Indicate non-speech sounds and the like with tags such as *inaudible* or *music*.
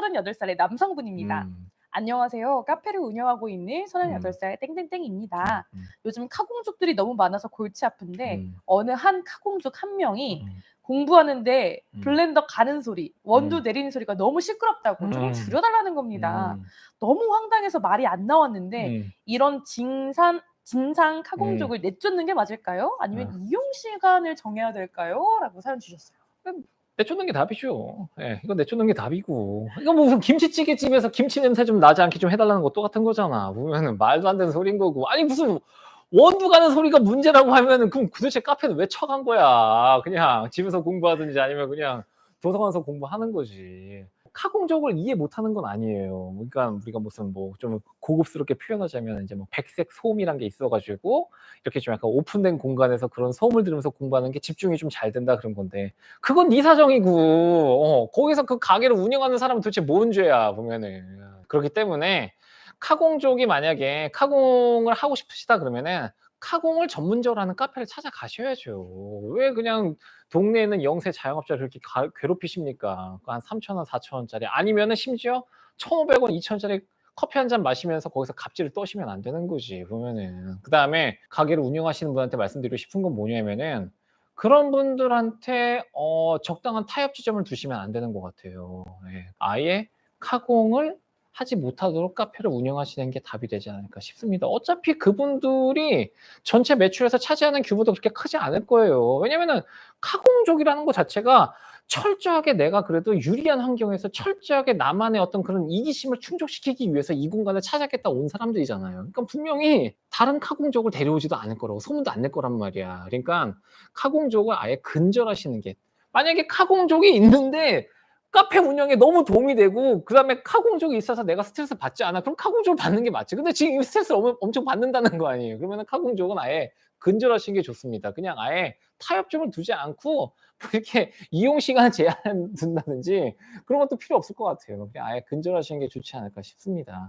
38살의 남성분입니다. 음. 안녕하세요. 카페를 운영하고 있는 음. 38살 땡땡땡입니다. 음. 요즘 카공족들이 너무 많아서 골치 아픈데 음. 어느 한 카공족 한 명이 음. 공부하는데 음. 블렌더 가는 소리, 원두 음. 내리는 소리가 너무 시끄럽다고 음. 줄여달라는 겁니다. 음. 너무 황당해서 말이 안 나왔는데 음. 이런 징산 진상 카공족을 내쫓는 게 맞을까요? 아니면 음. 이용 시간을 정해야 될까요? 라고 사연 주셨어요. 내쫓는 게 답이죠. 예, 이건 내쫓는 게 답이고. 이거 뭐 무슨 김치찌개 집에서 김치 냄새 좀 나지 않게 좀 해달라는 거 똑같은 거잖아. 보면은 말도 안 되는 소린 거고. 아니 무슨 원두 가는 소리가 문제라고 하면은 그럼 도대체 카페는 왜 쳐간 거야? 그냥 집에서 공부하든지 아니면 그냥 도서관에서 공부하는 거지. 카공족을 이해 못하는 건 아니에요. 그러니까 우리가 무슨 뭐 좀 고급스럽게 표현하자면 이제 뭐 백색 소음이란 게 있어가지고 이렇게 좀 약간 오픈된 공간에서 그런 소음을 들으면서 공부하는 게 집중이 좀 잘 된다 그런 건데 그건 네 사정이고 어, 거기서 그 가게를 운영하는 사람은 도대체 뭔 죄야 보면은 그렇기 때문에 카공족이 만약에 카공을 하고 싶으시다 그러면은 카공을 전문적으로 하는 카페를 찾아가셔야죠. 왜 그냥 동네에는 영세 자영업자를 그렇게 가- 괴롭히십니까? 한 3,000원, 4,000원짜리 아니면은 심지어 1,500원, 2,000원짜리 커피 한 잔 마시면서 거기서 갑질을 떠시면 안 되는 거지 보면은 그 다음에 가게를 운영하시는 분한테 말씀드리고 싶은 건 뭐냐면은 그런 분들한테 어, 적당한 타협 지점을 두시면 안 되는 것 같아요. 예. 아예 카공을 하지 못하도록 카페를 운영하시는 게 답이 되지 않을까 싶습니다. 어차피 그분들이 전체 매출에서 차지하는 규모도 그렇게 크지 않을 거예요. 왜냐면은 카공족이라는 것 자체가 철저하게 내가 그래도 유리한 환경에서 철저하게 나만의 어떤 그런 이기심을 충족시키기 위해서 이 공간을 찾았겠다 온 사람들이잖아요. 그러니까 분명히 다른 카공족을 데려오지도 않을 거라고 소문도 안 낼 거란 말이야. 그러니까 카공족을 아예 근절하시는 게 만약에 카공족이 있는데 카페 운영에 너무 도움이 되고 그다음에 카공족이 있어서 내가 스트레스 받지 않아. 그럼 카공족을 받는 게 맞지. 근데 지금 이 스트레스를 엄- 엄청 받는다는 거 아니에요. 그러면 카공족은 아예 근절하시는 게 좋습니다. 그냥 아예 타협점을 두지 않고 뭐 이렇게 *laughs* 이용 시간 제한 둔다든지 그런 것도 필요 없을 것 같아요. 그냥 아예 근절하시는 게 좋지 않을까 싶습니다.